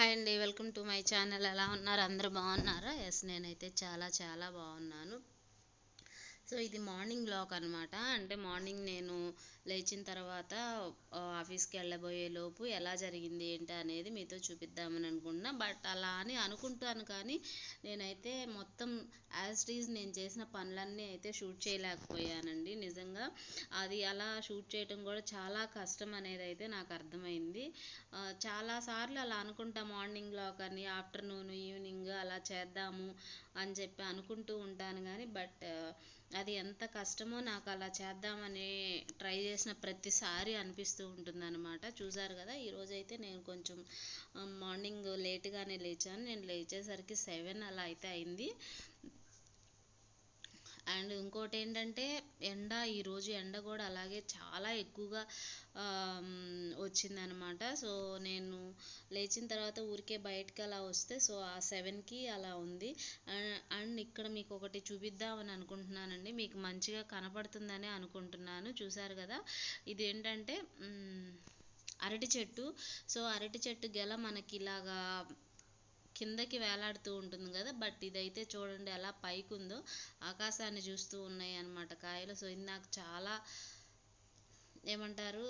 Hi అండి welcome to my channel. ఎలా ఉన్నారు? అందరూ బాగున్నారా? ఎస్ నేనైతే చాలా చాలా బాగున్నాను. సో ఇది మార్నింగ్ బ్లాగ్ అనమాట అంటే మార్నింగ్ నేను లేచిన తర్వాత ఆఫీస్కి వెళ్ళబోయే లోపు ఎలా జరిగింది ఏంటి అనేది మీతో చూపిద్దామని అనుకుంటున్నా. బట్ అలా అని అనుకుంటాను కానీ నేనైతే మొత్తం యాజ్ ఇట్ ఈజ్ నేను చేసిన పనులన్నీ అయితే షూట్ చేయలేకపోయానండి నిజంగా. అది అలా షూట్ చేయడం కూడా చాలా కష్టం అనేది అయితే నాకు అర్థమైంది. చాలాసార్లు అలా అనుకుంటా మార్నింగ్ బ్లాగ్ అని ఆఫ్టర్నూన్ ఈవినింగ్ అలా చేద్దాము అని చెప్పి అనుకుంటూ ఉంటాను కానీ బట్ అది ఎంత కష్టమో నాకు అలా చేద్దామని ట్రై చేసిన ప్రతిసారి అనిపిస్తూ ఉంటుంది అనమాట చూసారు కదా ఈరోజు అయితే నేను కొంచెం మార్నింగ్ లేట్గానే లేచాను. నేను లేచేసరికి సెవెన్ అలా అయితే అయింది. అండ్ ఇంకోటి ఏంటంటే ఎండ ఈరోజు ఎండ కూడా అలాగే చాలా ఎక్కువగా వచ్చిందనమాట. సో నేను లేచిన తర్వాత ఊరికే బయటకు అలా వస్తే సో ఆ సెవెన్కి అలా ఉంది. అండ్ ఇక్కడ మీకు ఒకటి చూపిద్దామని అనుకుంటున్నానండి. మీకు మంచిగా కనపడుతుందని అనుకుంటున్నాను. చూసారు కదా? ఇది ఏంటంటే అరటి చెట్టు. సో అరటి చెట్టు గెల మనకి ఇలాగా కిందకి వేలాడుతూ ఉంటుంది కదా బట్ ఇదైతే చూడండి ఎలా పైకి ఉందో ఆకాశాన్ని చూస్తూ ఉన్నాయి అనమాట కాయలు. సో ఇది నాకు చాలా ఏమంటారు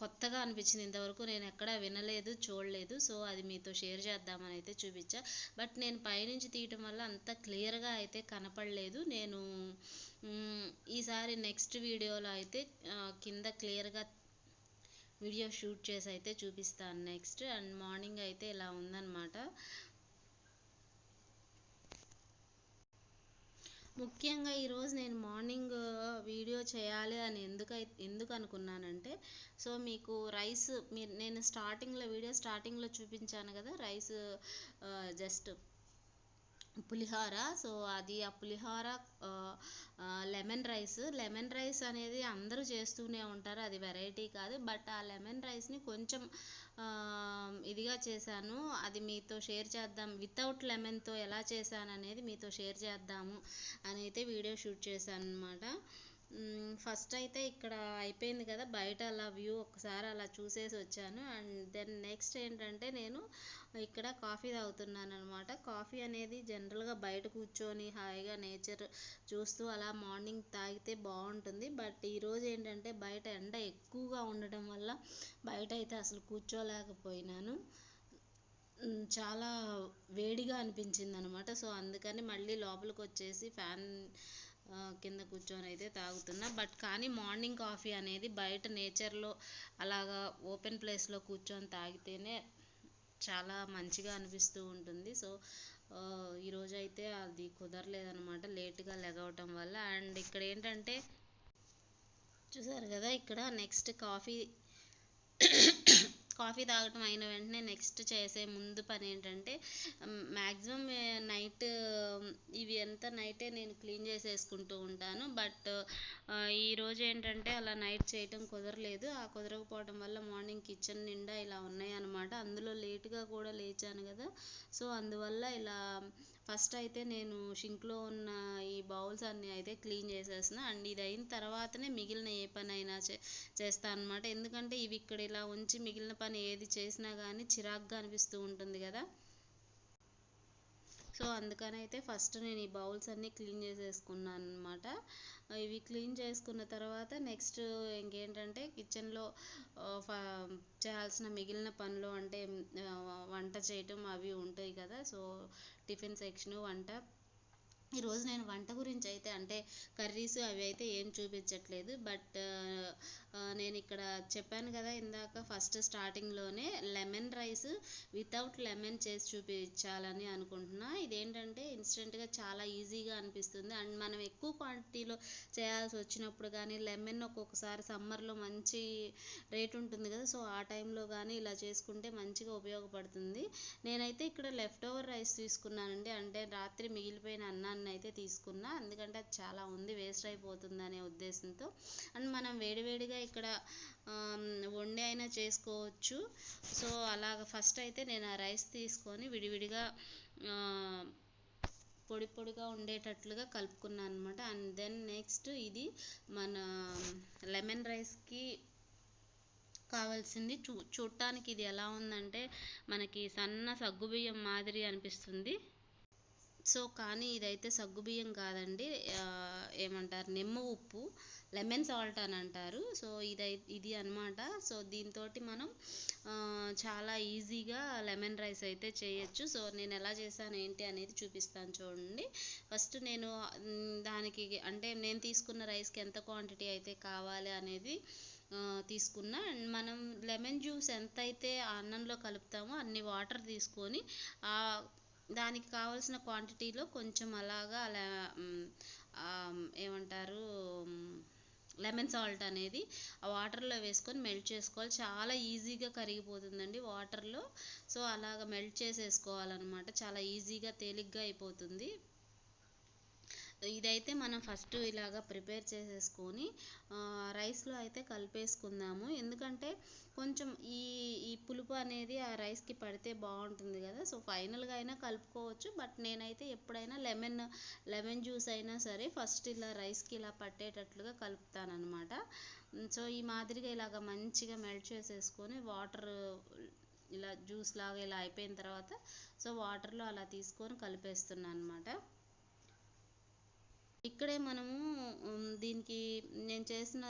కొత్తగా అనిపించింది. ఇంతవరకు నేను ఎక్కడా వినలేదు చూడలేదు. సో అది మీతో షేర్ చేద్దామని అయితే చూపించా. బట్ నేను పైనుంచి తీయటం వల్ల అంత క్లియర్గా అయితే కనపడలేదు. నేను ఈసారి నెక్స్ట్ వీడియోలో అయితే కింద క్లియర్గా వీడియో షూట్ చేసి అయితే చూపిస్తాను నెక్స్ట్. అండ్ మార్నింగ్ అయితే ఇలా ఉందన్నమాట. ముఖ్యంగా ఈరోజు నేను మార్నింగ్ వీడియో చేయాలి అని ఎందుకై ఎందుకు అనుకున్నానంటే సో మీకు రైస్ మీరు నేను స్టార్టింగ్లో వీడియో స్టార్టింగ్లో చూపించాను కదా రైస్ జస్ట్ పులిహోర. సో అది ఆ పులిహోర లెమన్ రైస్. లెమన్ రైస్ అనేది అందరూ చేస్తూనే ఉంటారు. అది వెరైటీ కాదు. బట్ ఆ లెమన్ రైస్ని కొంచెం ఇదిగా చేశాను. అది మీతో షేర్ చేద్దాం. వితౌట్ లెమన్తో ఎలా చేశాను అనేది మీతో షేర్ చేద్దాము అని అయితే వీడియో షూట్ చేశాను అనమాట ఫస్ట్ అయితే ఇక్కడ అయిపోయింది కదా బయట అలా వ్యూ ఒకసారి అలా చూసేసి వచ్చాను. అండ్ దెన్ నెక్స్ట్ ఏంటంటే నేను ఇక్కడ కాఫీ తాగుతున్నాను అనమాట కాఫీ అనేది జనరల్గా బయట కూర్చొని హాయిగా నేచర్ చూస్తూ అలా మార్నింగ్ తాగితే బాగుంటుంది. బట్ ఈరోజు ఏంటంటే బయట ఎండ ఎక్కువగా ఉండడం వల్ల బయట అయితే అసలు కూర్చోలేకపోయినాను. చాలా వేడిగా అనిపించింది అనమాట సో అందుకని మళ్ళీ లోపలికి వచ్చేసి ఫ్యాన్ కింద కూర్చొని అయితే తాగుతున్నా. బట్ కానీ మార్నింగ్ కాఫీ అనేది బయట నేచర్లో అలాగా ఓపెన్ ప్లేస్లో కూర్చొని తాగితేనే చాలా మంచిగా అనిపిస్తూ ఉంటుంది. సో ఈరోజు అయితే అది కుదరలేదనమాట లేట్గా లెగవటం వల్ల. అండ్ ఇక్కడ ఏంటంటే చూసారు కదా ఇక్కడ నెక్స్ట్ కాఫీ కాఫీ తాగటం అయిన వెంటనే నెక్స్ట్ చేసే ముందు పని ఏంటంటే మ్యాక్సిమం నైట్ ఇవి అంతా నైటే నేను క్లీన్ చేసేసుకుంటూ ఉంటాను. బట్ ఈరోజు ఏంటంటే అలా నైట్ చేయటం కుదరలేదు. ఆ కుదరకపోవడం వల్ల మార్నింగ్ కిచెన్ నిండా ఇలా ఉన్నాయి అనమాట అందులో లేటుగా కూడా లేచాను కదా. సో అందువల్ల ఇలా ఫస్ట్ అయితే నేను షింక్లో ఉన్న ఈ బౌల్స్ అన్నీ అయితే క్లీన్ చేసేసిన. అండ్ ఇది అయిన తర్వాతనే మిగిలిన ఏ పని అయినా చే చేస్తాను అనమాట ఎందుకంటే ఇవి ఇక్కడ ఇలా ఉంచి మిగిలిన పని ఏది చేసినా కానీ చిరాగ్గా అనిపిస్తూ ఉంటుంది కదా. సో అందుకని అయితే ఫస్ట్ నేను ఈ బౌల్స్ అన్నీ క్లీన్ చేసేసుకున్నాను అనమాట ఇవి క్లీన్ చేసుకున్న తర్వాత నెక్స్ట్ ఇంకేంటంటే కిచెన్లో చేయాల్సిన మిగిలిన పనులు అంటే వంట చేయటం అవి ఉంటాయి కదా. సో టిఫిన్ సెక్షన్ వంట ఈరోజు నేను వంట గురించి అయితే అంటే కర్రీస్ అవి అయితే ఏం చూపించట్లేదు. బట్ నేను ఇక్కడ చెప్పాను కదా ఇందాక ఫస్ట్ స్టార్టింగ్లోనే లెమన్ రైస్ వితౌట్ లెమన్ చేసి చూపించాలని అనుకుంటున్నా. ఇదేంటంటే ఇన్స్టెంట్గా చాలా ఈజీగా అనిపిస్తుంది. అండ్ మనం ఎక్కువ క్వాంటిటీలో చేయాల్సి వచ్చినప్పుడు కానీ లెమన్ ఒక్కొక్కసారి సమ్మర్లో మంచి రేట్ ఉంటుంది కదా సో ఆ టైంలో కానీ ఇలా చేసుకుంటే మంచిగా ఉపయోగపడుతుంది. నేనైతే ఇక్కడ లెఫ్ట్ ఓవర్ రైస్ తీసుకున్నానండి. అంటే రాత్రి మిగిలిపోయిన అన్నాన్ని అయితే తీసుకున్నా. ఎందుకంటే అది చాలా ఉంది వేస్ట్ అయిపోతుంది అనే ఉద్దేశంతో. అండ్ మనం వేడివేడిగా ఇక్కడ వండి అయినా చేసుకోవచ్చు. సో అలాగ ఫస్ట్ అయితే నేను ఆ రైస్ తీసుకొని విడివిడిగా పొడి పొడిగా ఉండేటట్లుగా కలుపుకున్నాను అనమాట అండ్ దెన్ నెక్స్ట్ ఇది మన లెమన్ రైస్కి కావాల్సింది చూ చూడటానికి ఇది ఎలా ఉందంటే మనకి సన్న సగ్గుబియ్యం మాదిరి అనిపిస్తుంది. సో కానీ ఇదైతే సగ్గుబియ్యం కాదండి. ఏమంటారు? నిమ్మ ఉప్పు లెమన్ సాల్ట్ అని అంటారు. సో ఇదై ఇది అన్నమాట. సో దీంతో మనం చాలా ఈజీగా లెమన్ రైస్ అయితే చేయొచ్చు. సో నేను ఎలా చేశాను ఏంటి అనేది చూపిస్తాను చూడండి. ఫస్ట్ నేను దానికి అంటే నేను తీసుకున్న రైస్కి ఎంత క్వాంటిటీ అయితే కావాలి అనేది తీసుకున్న. అండ్ మనం లెమన్ జ్యూస్ ఎంత అయితే ఆ అన్నంలో కలుపుతామో అన్ని వాటర్ తీసుకొని ఆ దానికి కావాల్సిన క్వాంటిటీలో కొంచెం అలాగా అలా ఏమంటారు లెమన్ సాల్ట్ అనేది ఆ వాటర్లో వేసుకొని మెల్ట్ చేసుకోవాలి. చాలా ఈజీగా కరిగిపోతుందండి వాటర్లో. సో అలాగ మెల్ట్ చేసేసుకోవాలన్నమాట. చాలా ఈజీగా తేలిగ్గా అయిపోతుంది. ఇదైతే మనం ఫస్ట్ ఇలాగా ప్రిపేర్ చేసేసుకొని రైస్లో అయితే కలిపేసుకుందాము. ఎందుకంటే కొంచెం ఈ ఈ పులుపు అనేది ఆ రైస్కి పడితే బాగుంటుంది కదా. సో ఫైనల్గా అయినా కలుపుకోవచ్చు. బట్ నేనైతే ఎప్పుడైనా లెమన్ లెమన్ జ్యూస్ అయినా సరే ఫస్ట్ ఇలా రైస్కి ఇలా పట్టేటట్లుగా కలుపుతానమాట సో ఈ మాదిరిగా ఇలాగ మంచిగా మెల్ట్ చేసేసుకొని వాటర్ ఇలా జ్యూస్ లాగా ఇలా అయిపోయిన తర్వాత సో వాటర్లో అలా తీసుకొని కలిపేస్తున్నాను అనమాట ఇక్కడే మనము దీనికి నేను చేసిన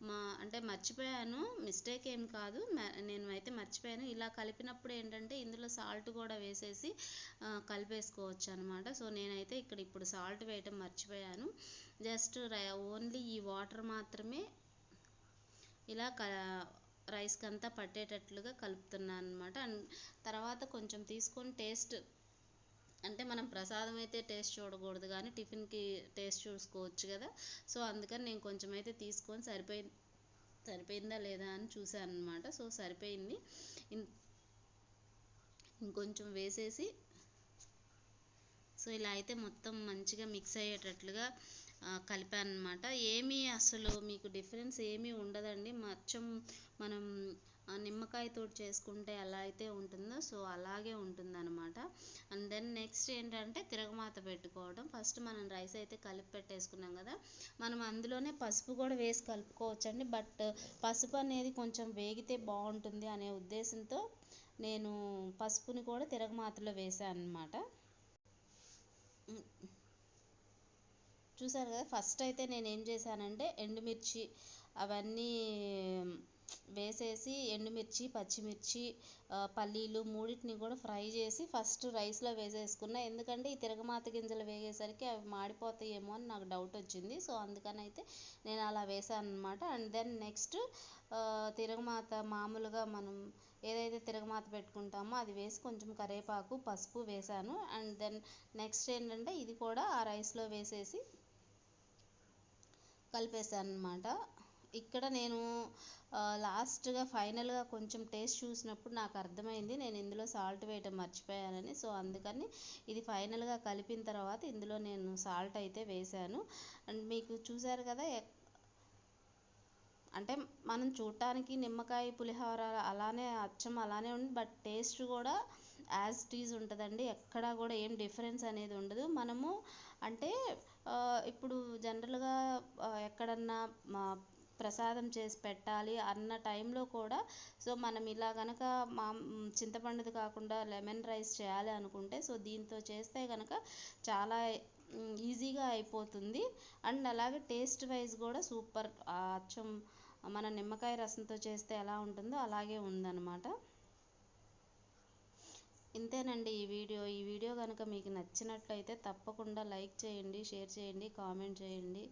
మా అంటే మర్చిపోయాను. మిస్టేక్ ఏం కాదు. నేను అయితే మర్చిపోయాను. ఇలా కలిపినప్పుడు ఏంటంటే ఇందులో సాల్ట్ కూడా వేసేసి కలిపేసుకోవచ్చు అనమాట సో నేనైతే ఇక్కడ ఇప్పుడు సాల్ట్ వేయటం మర్చిపోయాను. జస్ట్ ఓన్లీ ఈ వాటర్ మాత్రమే ఇలా క రైస్కి అంతా పట్టేటట్లుగా కలుపుతున్నాను అనమాట అండ్ తర్వాత కొంచెం తీసుకొని టేస్ట్ అంటే మనం ప్రసాదం అయితే టేస్ట్ చూడకూడదు కానీ టిఫిన్కి టేస్ట్ చూసుకోవచ్చు కదా. సో అందుకని నేను కొంచెం అయితే తీసుకొని సరిపోయి సరిపోయిందా లేదా అని చూశాను అనమాట సో సరిపోయింది. ఇంకొంచెం వేసేసి సో ఇలా అయితే మొత్తం మంచిగా మిక్స్ అయ్యేటట్లుగా కలిపాను అనమాట ఏమీ అసలు మీకు డిఫరెన్స్ ఏమీ ఉండదండి. మొత్తం మనం ఆ, తోటి చేసుకుంటే ఎలా అయితే ఉంటుందో సో అలాగే ఉంటుందన్నమాట. అండ్ దెన్ నెక్స్ట్ ఏంటంటే తిరగమాత పెట్టుకోవడం. ఫస్ట్ మనం రైస్ అయితే కలిపి పెట్టేసుకున్నాం కదా. మనం అందులోనే పసుపు కూడా వేసి కలుపుకోవచ్చండి. బట్ పసుపు అనేది కొంచెం వేగితే బాగుంటుంది అనే ఉద్దేశంతో నేను పసుపుని కూడా తిరగమాతలో వేసాను అనమాట చూసారు కదా ఫస్ట్ అయితే నేను ఏం చేశానంటే ఎండుమిర్చి అవన్నీ వేసేసి ఎండుమిర్చి పచ్చిమిర్చి పల్లీలు మూడింటిని కూడా ఫ్రై చేసి ఫస్ట్ రైస్లో వేసేసుకున్న. ఎందుకంటే ఈ తిరగమాత గింజలు వేగేసరికి అవి మాడిపోతాయేమో అని నాకు డౌట్ వచ్చింది. సో అందుకని అయితే నేను అలా వేసాను అనమాట అండ్ దెన్ నెక్స్ట్ తిరగమాత మామూలుగా మనం ఏదైతే తిరగమాత పెట్టుకుంటామో అది వేసి కొంచెం కరివేపాకు పసుపు వేసాను. అండ్ దెన్ నెక్స్ట్ ఏంటంటే ఇది కూడా ఆ రైస్లో వేసేసి కలిపేసాను అనమాట ఇక్కడ నేను లాస్ట్గా ఫైనల్గా కొంచెం టేస్ట్ చూసినప్పుడు నాకు అర్థమైంది. నేను ఇందులో సాల్ట్ వేయటం మర్చిపోయానని. సో అందుకని ఇది ఫైనల్గా కలిపిన తర్వాత ఇందులో నేను సాల్ట్ అయితే వేసాను అండ్ మీకు చూసారు కదా అంటే మనం చూడటానికి నిమ్మకాయ పులిహోర అలానే అచ్చం అలానే ఉంది. బట్ టేస్ట్ కూడా యాజ్ ఇట్ ఈజ్ ఉంటుందండి. ఎక్కడా కూడా ఏం డిఫరెన్స్ అనేది ఉండదు. మనము అంటే ఇప్పుడు జనరల్గా ఎక్కడన్నా మా ప్రసాదం చేసి పెట్టాలి అన్న టైంలో కూడా సో మనం ఇలా కనుక మా చింతపండుది కాకుండా లెమన్ రైస్ చేయాలి అనుకుంటే సో దీంతో చేస్తే కనుక చాలా ఈజీగా అయిపోతుంది. అండ్ అలాగే టేస్ట్ వైజ్ కూడా సూపర్. అచ్చం మన నిమ్మకాయ రసంతో చేస్తే ఎలా ఉంటుందో అలాగే ఉందన్నమాట. ఇంతేనండి ఈ వీడియో. ఈ వీడియో కనుక మీకు నచ్చినట్లయితే తప్పకుండా లైక్ చేయండి షేర్ చేయండి కామెంట్ చేయండి.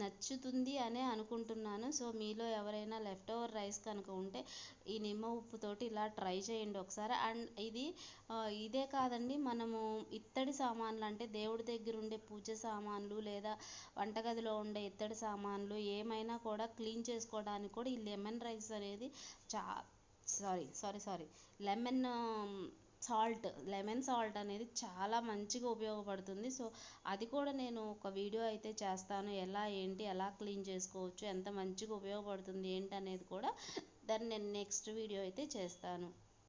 నచ్చుతుంది అనే అనుకుంటున్నాను. సో మీలో ఎవరైనా లెఫ్ట్ ఓవర్ రైస్ కనుక ఉంటే ఈ నిమ్మ ఉప్పుతోటి ఇలా ట్రై చేయండి ఒకసారి. అండ్ ఇది ఇదే కాదండి మనము ఇత్తడి సామాన్లు అంటే దేవుడి దగ్గర ఉండే పూజ సామాన్లు లేదా వంటగదిలో ఉండే ఇత్తడి సామాన్లు ఏమైనా కూడా క్లీన్ చేసుకోవడానికి కూడా ఈ లెమన్ రైస్ అనేది చా sorry sorry sorry lemon salt lemon salt అనేది చాలా మంచిగా ఉపయోగపడుతుంది. సో అది కూడా నేను ఒక వీడియో అయితే చేస్తాను. ఎలా ఏంటి ఎలా క్లీన్ చేసుకోవచ్చు ఎంత మంచిగా ఉపయోగపడుతుంది ఏంటి అనేది కూడా దాన్ని నేను నెక్స్ట్ వీడియో అయితే చేస్తాను.